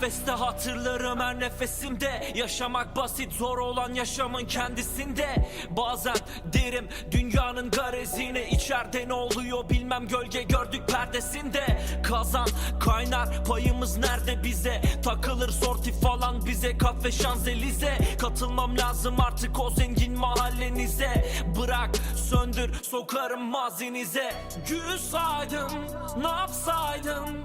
Kafeste hatırlarım her nefesimde Yaşamak basit zor olan yaşamın kendisinde. Bazen derim dünyanın garezini içeride ne oluyor bilmem gölge gördük perdesinde. Kazan kaynar payımız nerede bize? Takılır sorti falan bize kafe şanzelize. Katılmam lazım artık o zengin mahallenize. Bırak söndür sokarım mazinize. Gül saydım ne yapsaydım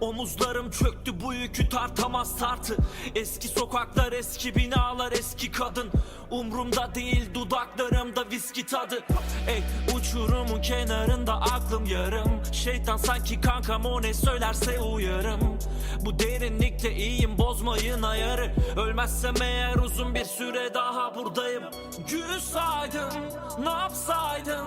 Omuzlarım çöktü bu yükü tartamaz tartı. Eski sokaklar eski binalar eski kadın. Umrumda değil dudaklarımda viski tadı. Ey uçurumun kenarında aklım yarım. Şeytan sanki kankam o ne söylerse uyarım. Bu derinlikte iyiyim bozmayın ayarı. Ölmezsem eğer uzun bir süre daha buradayım. Gül saydım ne yapsaydım